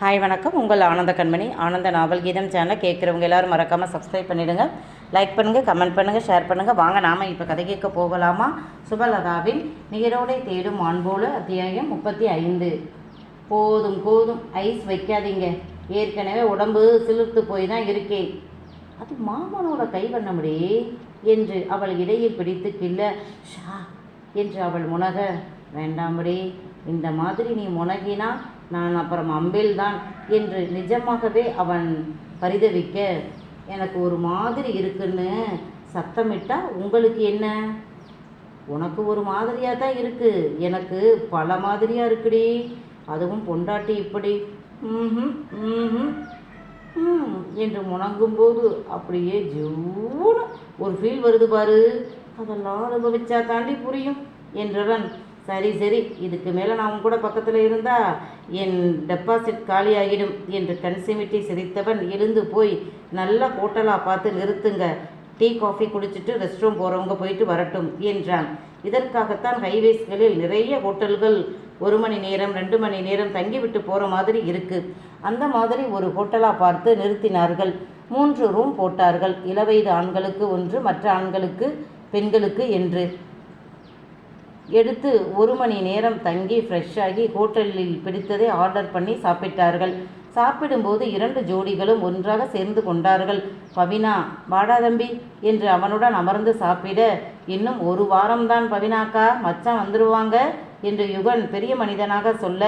Hi வணக்கம். உங்கள் ஆனந்த கண்மணி. ஆனந்த நாவல் கீதம் சேனல் கேட்குறவங்க எல்லாரும் மறக்காமல் சப்ஸ்கிரைப் பண்ணிவிடுங்க லைக் பண்ணுங்கள் கமெண்ட் பண்ணுங்கள் ஷேர் பண்ணுங்கள் வாங்க நாம் இப்போ கதை கேட்க போகலாமா? சுபலதாவின் நீரோடை தேடும் மாண்போல அத்தியாயம் முப்பத்தி ஐந்து. போதும் போதும். ஐஸ் வைக்காதீங்க. ஏற்கனவே உடம்பு சிலிர்த்து போய் தான் இருக்கேன் அது மாமனோட கை பண்ண முடியே என்று அவள் இடையில் பிடித்து கில்ல ஷா என்று அவள் முனக வேண்டாம்படி இந்த மாதிரி நீ முனகினா நான் அப்புறம் அம்பில் தான் என்று நிஜமாகவே அவன் பரிதவிக்க எனக்கு ஒரு மாதிரி இருக்குன்னு சத்தமிட்டா உங்களுக்கு என்ன? உனக்கு ஒரு மாதிரியாக தான் இருக்குது எனக்கு பல மாதிரியாக இருக்குடி. அதுவும் பொண்டாட்டி இப்படி. ம்ஹும், ம்ஹும், ம் என்று முணங்கும்போது அப்படியே ஜூன்னு ஒரு ஃபீல் வருது பாரு. அதெல்லாம் அனுபவிச்சா தாண்டி புரியும் என்றவன் சரி சரி இதுக்கு மேலே நான் கூட பக்கத்தில் இருந்தா என் டெபாசிட் காலியாகிடும் என்று கண் சிமிட்டி சிரித்தவன் எழுந்து போய் நல்ல ஹோட்டலாக பார்த்து நிறுத்துங்க. டீ காஃபி குடிச்சிட்டு ரெஸ்ட் ரூம் போகிறவங்க போயிட்டு வரட்டும் என்றான். இதற்காகத்தான் ஹைவேஸ்களில் நிறைய ஹோட்டல்கள் ஒரு மணி நேரம் ரெண்டு மணி நேரம் தங்கிவிட்டு போகிற மாதிரி இருக்குது அந்த மாதிரி ஒரு ஹோட்டலாக பார்த்து நிறுத்தினார்கள். மூன்று ரூம் போட்டார்கள். இளவயது ஆண்களுக்கு ஒன்று மற்ற ஆண்களுக்கு பெண்களுக்கு என்று. எடுத்து ஒரு மணி நேரம் தங்கி ஃப்ரெஷ்ஷாகி ஹோட்டலில் பிடித்ததை ஆர்டர் பண்ணி சாப்பிட்டார்கள். சாப்பிடும்போது இரண்டு ஜோடிகளும் ஒன்றாக சேர்ந்து கொண்டார்கள். பவினா வாடா தம்பி என்று அவனுடன் அமர்ந்து சாப்பிட இன்னும் ஒரு வாரம்தான் பவினாக்கா மச்சான் வந்துடுவாங்க என்று யுகன் பெரிய மனிதனாக சொல்ல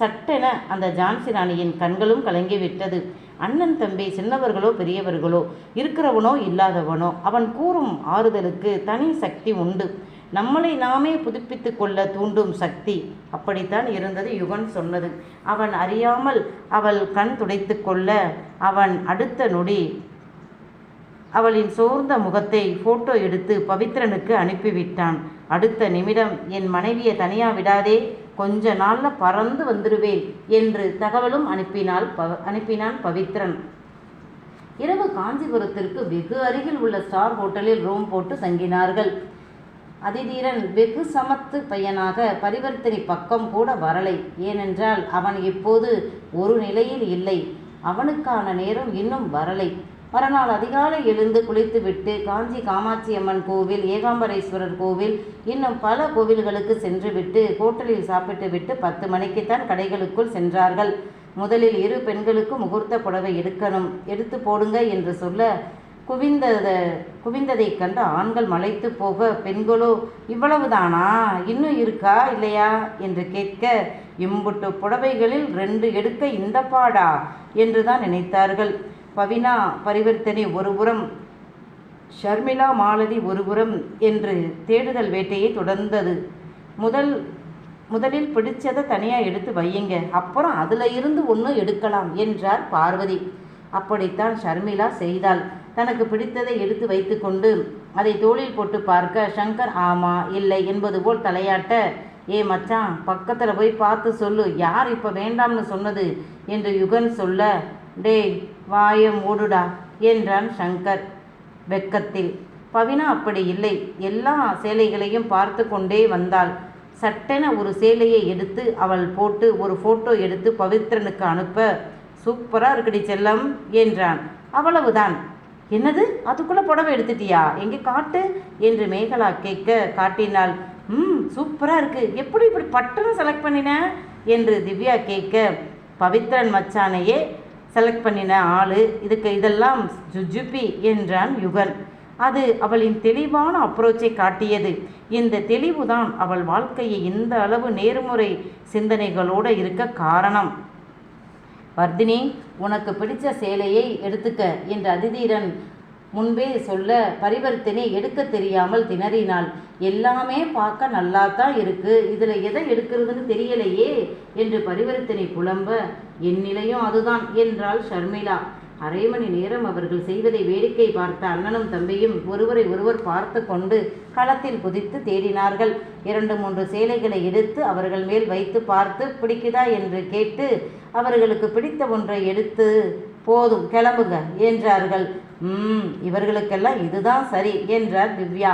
சட்டென அந்த ஜான்சி ராணியின் கண்களும் கலங்கிவிட்டது. அண்ணன் தம்பி சின்னவர்களோ பெரியவர்களோ இருக்கிறவனோ இல்லாதவனோ அவன் கூறும் ஆறுதலுக்கு தனி சக்தி உண்டு. நம்மளை நாமே புதுப்பித்து கொள்ள தூண்டும் சக்தி அப்படித்தான் இருந்தது யுகன் சொன்னது. அவன் அறியாமல் அவள் கண் துடைத்து கொள்ள அவன் அடுத்த நொடி அவளின் சோர்ந்த முகத்தை போட்டோ எடுத்து பவித்ரனுக்கு அனுப்பிவிட்டான். அடுத்த நிமிடம் என் மனைவியை தனியா விடாதே கொஞ்ச நாளில் பறந்து வந்துடுவேன் என்று தகவலும் அனுப்பினால் பவ அனுப்பினான் பவித்ரன். இரவு காஞ்சிபுரத்திற்கு வெகு அருகில் உள்ள ஸ்டார் ஹோட்டலில் ரூம் போட்டு தங்கினார்கள். அதிதீரன் வெகு சமத்து பையனாக பரிவர்த்தனை பக்கம் கூட வரலை. ஏனென்றால் அவன் இப்போது ஒரு நிலையில் இல்லை. அவனுக்கான நேரம் இன்னும் வரலை. மறுநாள் அதிகாலை எழுந்து குளித்துவிட்டு காஞ்சி காமாட்சி அம்மன் கோவில் ஏகாம்பரேஸ்வரர் கோவில் இன்னும் பல கோவில்களுக்கு சென்றுவிட்டு ஹோட்டலில் சாப்பிட்டுவிட்டு பத்து மணிக்குத்தான் கடைகளுக்குள் சென்றார்கள். முதலில் இரு பெண்களுக்கு முகூர்த்த புடவை எடுக்கணும் எடுத்து போடுங்க என்று சொல்ல குவிந்தத குவிந்ததைக் கண்டு ஆண்கள் மலைத்து போக பெண்களோ இவ்வளவுதானா? இன்னும் இருக்கா இல்லையா? என்று கேட்க இம்புட்டு புடவைகளில் ரெண்டு எடுக்க இந்த பாடா? என்று தான் நினைத்தார்கள். பவினா பரிவர்த்தனை ஒருபுறம் ஷர்மிளா மாலதி ஒருபுறம் என்று தேடுதல் வேட்டையை தொடர்ந்தது. முதல் முதலில் பிடிச்சதை தனியாக எடுத்து வையுங்க அப்புறம் அதில் இருந்து ஒன்று எடுக்கலாம் என்றார் பார்வதி. அப்படித்தான் ஷர்மிளா செய்தாள். தனக்கு பிடித்ததை எடுத்து வைத்துக்கொண்டு அதை தோளில் போட்டு பார்க்க சங்கர் ஆமா இல்லை என்பது போல் தலையாட்ட ஏ மச்சான் பக்கத்தில் போய் பார்த்து சொல்லு யார் இப்போ வேண்டாம்னு சொன்னது? என்று யுகன் சொல்ல டேய் வாயம் ஓடுடா என்றான் சங்கர் வெக்கத்தில். பவினா அப்படி இல்லை. எல்லா சேலைகளையும் பார்த்து கொண்டே வந்தாள். சட்டென ஒரு சேலையை எடுத்து அவள் போட்டு ஒரு ஃபோட்டோ எடுத்து பவித்ரனுக்கு அனுப்ப சூப்பராக இருக்குடி செல்லம் என்றான். அவ்வளவுதான். என்னது? அதுக்குள்ளே புடவை எடுத்துட்டியா? எங்கே காட்டு? என்று மேகலா கேட்க காட்டினாள். ம் சூப்பராக இருக்கு. எப்படி இப்படி பட்டணம் செலக்ட் பண்ணின? என்று திவ்யா கேட்க பவித்ரன் மச்சானையே செலக்ட் பண்ணின ஆளு. இதுக்கு இதெல்லாம் ஜுஜுபி என்றான் யுகன். அது அவளின் தெளிவான அப்ரோச்சை காட்டியது. இந்த தெளிவுதான் அவள் வாழ்க்கையை இந்த அளவு நேர்முறை சிந்தனைகளோடு இருக்க காரணம். வர்தினி உனக்கு பிடிச்ச சேலையை எடுத்துக்க என்று அதிதீரன் முன்பே சொல்ல பரிவர்த்தனை எடுக்க தெரியாமல் திணறினாள். எல்லாமே பார்க்க நல்லா தான் இருக்கு. இதில் எதை எடுக்கிறதுன்னு தெரியலையே என்று பரிவர்த்தனை புலம்ப என் நிலையும் அதுதான் என்றாள் ஷர்மிளா. அரை மணி நேரம் அவர்கள் செய்வதை வேடிக்கை பார்த்த அண்ணனும் தம்பியும் ஒருவரை ஒருவர் பார்த்து கொண்டு களத்தில் குதித்து தேடினார்கள். இரண்டு மூன்று சேலைகளை எடுத்து அவர்கள் மேல் வைத்து பார்த்து பிடிக்குதா? என்று கேட்டு அவர்களுக்கு பிடித்த ஒன்றை எடுத்து போதும் கிளம்புங்க என்றார்கள். ம் இவர்களுக்கெல்லாம் இதுதான் சரி என்றார் திவ்யா.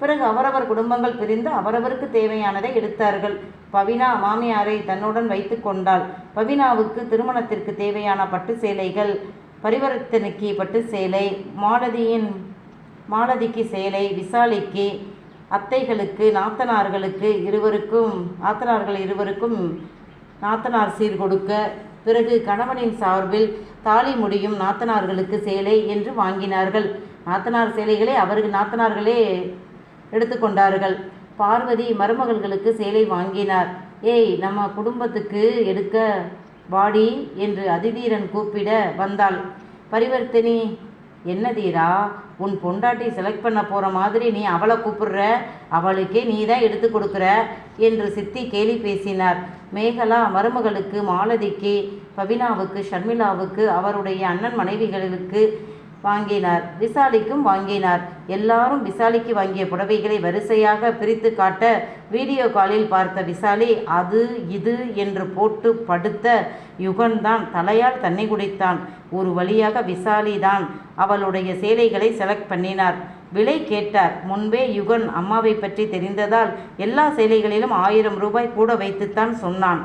பிறகு அவரவர் குடும்பங்கள் பிரிந்து அவரவருக்கு தேவையானதை எடுத்தார்கள். பவினா மாமியாரை தன்னுடன் வைத்து கொண்டாள். பவினாவுக்கு திருமணத்திற்கு தேவையான பட்டு சேலைகள் பரிவர்த்தனைக்கு பட்டு சேலை மாலதியின் மாலதிக்கு சேலை விசாலிக்கு அத்தைகளுக்கு நாத்தனார்களுக்கு இருவருக்கும் ஆத்தனார்கள் இருவருக்கும் நாத்தனார் சீர் கொடுக்க பிறகு கணவனின் சார்பில் தாலி முடியும் நாத்தனார்களுக்கு சேலை என்று வாங்கினார்கள். நாத்தனார் சேலைகளை அவர்கள் நாத்தனார்களே எடுத்துக்கொண்டார்கள் பார்வதி மருமகள்களுக்கு சேலை வாங்கினார். ஏய் நம்ம குடும்பத்துக்கு எடுக்க வாடி என்று அதிதீரன் கூப்பிட வந்தாள். பரிவர்த்தனி என்ன தீரா உன் பொண்டாட்டி செலக்ட் பண்ண போகிற மாதிரி நீ அவளை கூப்பிடுற? அவளுக்கே நீ தான் எடுத்து கொடுக்குற? என்று சித்தி கேலி பேசினார். மேகலா மருமகளுக்கு மாலதிக்கு பவினாவுக்கு ஷர்மிளாவுக்கு அவருடைய அண்ணன் மனைவிகளுக்கு வாங்கினார். விசாலிக்கும் வாங்கினார். எல்லாரும் விசாலிக்கு வாங்கிய புடவைகளை வரிசையாக பிரித்து காட்ட வீடியோ காலில் பார்த்த விசாலி அது இது என்று போட்டு படுத்த யுகன்தான் தலையால் தண்ணி குடித்தான். ஒரு வழியாக விசாலி தான் அவளுடைய சேலைகளை செலக்ட் பண்ணினார். விலை கேட்டார். முன்பே யுகன் அம்மாவை பற்றி தெரிந்ததால் எல்லா சேலைகளிலும் ஆயிரம் ரூபாய் கூட வைத்துத்தான் சொன்னான்.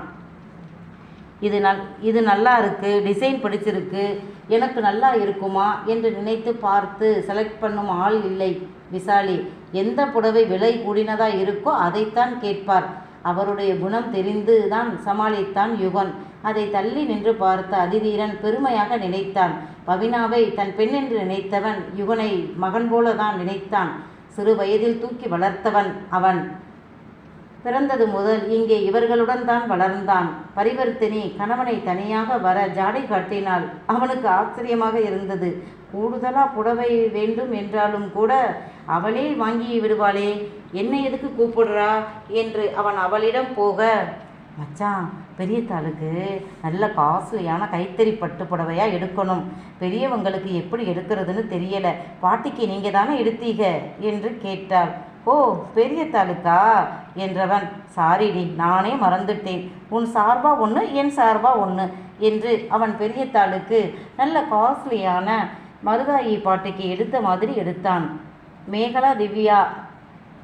இது நல் இது நல்லா இருக்குது டிசைன் பிடிச்சிருக்கு எனக்கு நல்லா இருக்குமா என்று நினைத்து பார்த்து செலக்ட் பண்ணும் ஆள் இல்லை விசாலி. எந்த புடவை விலை கூடினதாக இருக்கோ அதைத்தான் கேட்பார். அவருடைய குணம் தெரிந்து தான் சமாளித்தான் யுகன். அதை தள்ளி நின்று பார்த்த அதிதீரன் பெருமையாக நினைத்தான். பவினாவை தன் பெண் என்று நினைத்தவன் யுகனை மகன் போல தான் நினைத்தான். சிறு வயதில் தூக்கி வளர்த்தவன் அவன். பிறந்தது முதல் இங்கே இவர்களுடன் தான் வளர்ந்தான். பரிவர்த்தினி கணவனை தனியாக வர ஜாடை காட்டினாள். அவனுக்கு ஆச்சரியமாக இருந்தது. கூடுதலா புடவை வேண்டும் என்றாலும் கூட அவளே வாங்கி விடுவாளே என்ன எதுக்கு கூப்பிடுறா? என்று அவன் அவளிடம் போக மச்சான் பெரிய தாளுக்கு நல்ல காஸ்ட்லியான கைத்தறி பட்டு புடவையாக எடுக்கணும். பெரியவங்களுக்கு எப்படி எடுக்கிறதுன்னு தெரியலை. பாட்டிக்கு நீங்கள் தானே எடுத்தீங்க? என்று கேட்டாள். ஓ பெரிய தாலுக்கா? என்றவன் சாரிடி நானே மறந்துட்டேன். உன் சார்பா ஒன்று என் சார்பா ஒன்று என்று அவன் பெரிய தாளுக்கு நல்ல காஸ்ட்லியான மருதாயி பாட்டிக்கு எடுத்த மாதிரி எடுத்தான். மேகலா திவ்யா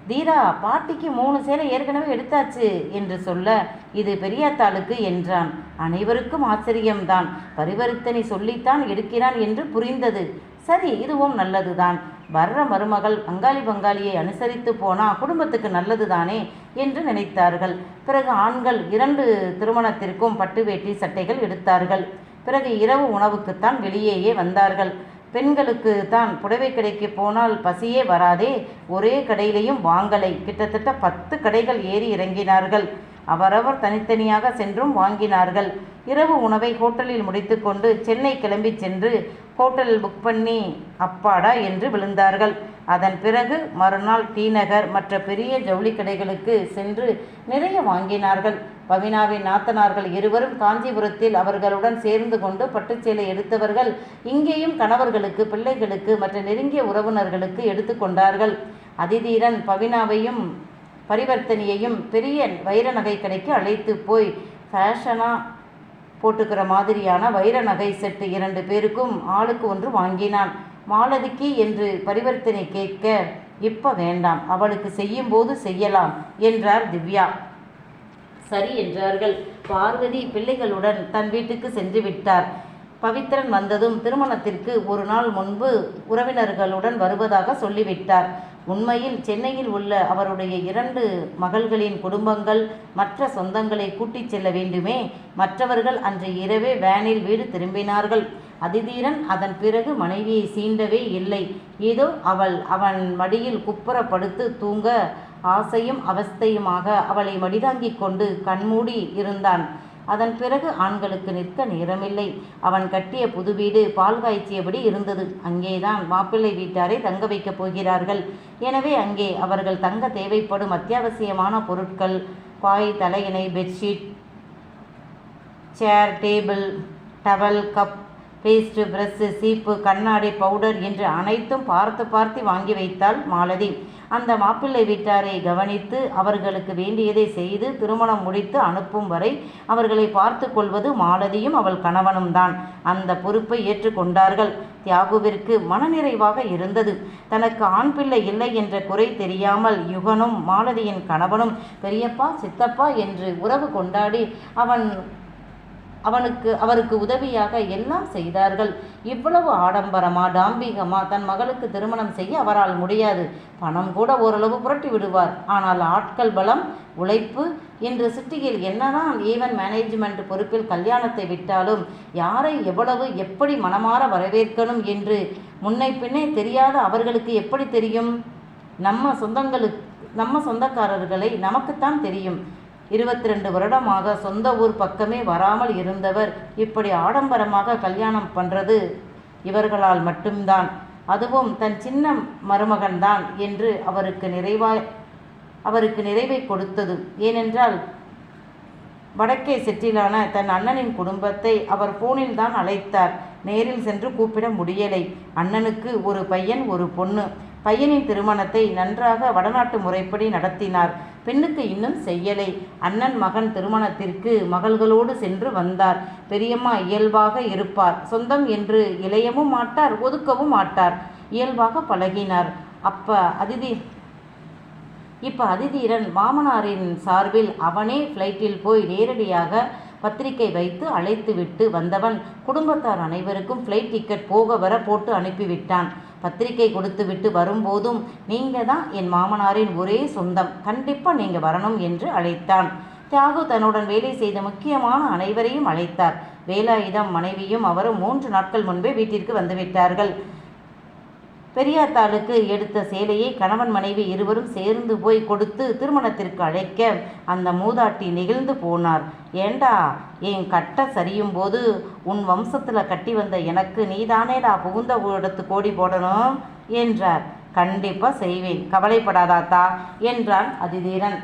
தீரா பாட்டிக்கு மூணு சேலை ஏற்கனவே எடுத்தாச்சு என்று சொல்ல இது பெரியாத்தாளுக்கு என்றான். அனைவருக்கும் ஆச்சரியம்தான். பரிவர்த்தனை சொல்லித்தான் எடுக்கிறான் என்று புரிந்தது. சரி இதுவும் நல்லதுதான். வர்ற மருமகள் பங்காளி பங்காளியை அனுசரித்து போனா குடும்பத்துக்கு நல்லதுதானே என்று நினைத்தார்கள். பிறகு ஆண்கள் இரண்டு திருமணத்திற்கும் பட்டு வேட்டி சட்டைகள் எடுத்தார்கள். பிறகு இரவு உணவுக்குத்தான் வெளியேயே வந்தார்கள். பெண்களுக்கு தான் புடவை கடைக்கு போனால் பசியே வராதே ஒரே கடையிலையும் வாங்கலை. கிட்டத்தட்ட பத்து கடைகள் ஏறி இறங்கினார்கள். அவரவர் தனித்தனியாக சென்றும் வாங்கினார்கள். இரவு உணவை ஹோட்டலில் முடித்துக்கொண்டு சென்னை கிளம்பி சென்று ஹோட்டல் புக் பண்ணி அப்பாடா என்று விழுந்தார்கள். அதன் பிறகு மறுநாள் டி நகர் மற்ற பெரிய ஜவுளி கடைகளுக்கு சென்று நிறைய வாங்கினார்கள். பவினாவின் நாத்தனார்கள் இருவரும் காஞ்சிபுரத்தில் அவர்களுடன் சேர்ந்து கொண்டு பட்டுச்சேலை எடுத்தவர்கள் இங்கேயும் கணவர்களுக்கு பிள்ளைகளுக்கு மற்ற நெருங்கிய உறவினர்களுக்கு எடுத்துக்கொண்டார்கள் அதிதீரன் பவினாவையும் பரிவர்த்தனையையும் பெரிய வைர நகை கடைக்கு அழைத்து போய் ஃபேஷனாக போட்டுக்கிற மாதிரியான வைர நகை செட்டு இரண்டு பேருக்கும் ஆளுக்கு ஒன்று வாங்கினான். மாலதிக்கு என்று பரிவர்த்தனை கேட்க இப்ப வேண்டாம் அவளுக்கு செய்யும் போது செய்யலாம் என்றார் திவ்யா. சரி என்றார்கள். பார்வதி பிள்ளைகளுடன் தன் வீட்டுக்கு சென்று விட்டார். பவித்ரன் வந்ததும் திருமணத்திற்கு ஒரு நாள் முன்பு உறவினர்களுடன் வருவதாக சொல்லிவிட்டார். உண்மையில் சென்னையில் உள்ள அவருடைய இரண்டு மகள்களின் குடும்பங்கள் மற்ற சொந்தங்களை கூட்டிச் செல்ல வேண்டுமே. மற்றவர்கள் அன்று இரவே வேனில் வீடு திரும்பினார்கள். அதிதீரன் அதன் பிறகு மனைவியை சீண்டவே இல்லை. ஏதோ அவள் அவன் மடியில் குப்புற படுத்து தூங்க ஆசையும் அவஸ்தையுமாக அவளை மடிதாங்கிக் கொண்டு கண்மூடி இருந்தான். அதன் பிறகு ஆண்களுக்கு நிற்க நேரமில்லை. அவன் கட்டிய புது வீடு பால் காய்ச்சியபடி இருந்தது. அங்கேதான் மாப்பிள்ளை வீட்டாரை தங்க வைக்கப் போகிறார்கள். எனவே அங்கே அவர்கள் தங்க தேவைப்படும் அத்தியாவசியமான பொருட்கள் பாய் தலையணை bedsheet chair table towel cup paste brush சீப்பு கண்ணாடி பவுடர் என்று அனைத்தும் பார்த்து பார்த்து வாங்கி வைத்தாள் மாலதி. அந்த மாப்பிள்ளை வீட்டாரை கவனித்து அவர்களுக்கு வேண்டியதை செய்து திருமணம் முடித்து அனுப்பும் வரை அவர்களை பார்த்து கொள்வது மாலதியும் அவள் கணவனும் தான். அந்த பொறுப்பை ஏற்றுக்கொண்டார்கள். தியாகுவிற்கு மனநிறைவாக இருந்தது. தனக்கு ஆண் பிள்ளை இல்லை என்ற குறை தெரியாமல் யுகனும் மாலதியின் கணவனும் பெரியப்பா சித்தப்பா என்று உறவு கொண்டாடி அவன் அவனுக்கு அவருக்கு உதவியாக எல்லாம் செய்தார்கள். இவ்வளவு ஆடம்பரமா டாம்பீகமா தன் மகளுக்கு திருமணம் செய்ய அவரால் முடியாது. பணம் கூட ஓரளவு புரட்டி விடுவார். ஆனால் ஆட்கள் பலம் உழைப்பு. இன்று சிட்டியில் என்னதான் ஈவன் மேனேஜ்மெண்ட் பொறுப்பில் கல்யாணத்தை விட்டாலும் யாரை எவ்வளவு எப்படி மனமாற வரவேற்கணும் என்று முன்னை பின்னே தெரியாத அவர்களுக்கு எப்படி தெரியும்? நம்ம சொந்தங்களுக்கு நம்ம சொந்தக்காரர்களை நமக்குத்தான் தெரியும். இருபத்தி ரெண்டு வருடமாக சொந்த ஊர் பக்கமே வராமல் இருந்தவர் இப்படி ஆடம்பரமாக கல்யாணம் பண்ணுறது இவர்களால் மட்டும்தான். அதுவும் தன் சின்ன மருமகன்தான் என்று அவருக்கு நிறைவாய் அவருக்கு நிறைவை கொடுத்தது. ஏனென்றால் வடக்கே செட்டிலான தன் அண்ணனின் குடும்பத்தை அவர் போனில் தான் அழைத்தார். நேரில் சென்று கூப்பிட முடியலை. அண்ணனுக்கு ஒரு பையன் ஒரு பொண்ணு. பையனின் திருமணத்தை நன்றாக வடநாட்டு முறைப்படி நடத்தினார். பெண்ணுக்கு இன்னும் செய்யலை. அண்ணன் மகன் திருமணத்திற்கு மகள்களோடு சென்று வந்தார். பெரியம்மா இயல்பாக இருப்பார். சொந்தம் என்று இளையவும் மாட்டார் ஒதுக்கவும் மாட்டார். இயல்பாக பழகினார். அப்ப அதிதி இப்போ அதிதீரன் மாமனாரின் சார்பில் அவனே ஃப்ளைட்டில் போய் நேரடியாக பத்திரிகை வைத்து அழைத்துவிட்டு வந்தவன். குடும்பத்தார் அனைவருக்கும் ஃப்ளைட் டிக்கெட் போக வர போட்டு அனுப்பிவிட்டான். பத்திரிகை கொடுத்துவிட்டு வரும்போதும் நீங்கள் தான் என் மாமனாரின் ஒரே சொந்தம். கண்டிப்பாக நீங்கள் வரணும் என்று அழைத்தான். தியாகு தன்னுடன் வேலை செய்த முக்கியமான அனைவரையும் அழைத்தார். வேலாயுதம் மனைவியும் அவரும் மூன்று நாட்கள் முன்பே வீட்டிற்கு வந்துவிட்டார்கள் பெரியாத்தாளுக்கு எடுத்த சேலையை கணவன் மனைவி இருவரும் சேர்ந்து போய் கொடுத்து திருமணத்திற்கு அழைக்க அந்த மூதாட்டி நெகிழ்ந்து போனார். ஏண்டா என் கட்ட சரியும் போது உன் வம்சத்தில் கட்டி வந்த எனக்கு நீதானேடா புகுந்த இடத்து கோடி போடணும்? என்றார். கண்டிப்பாக செய்வேன். கவலைப்படாதாத்தா என்றான் அதிதீரன்.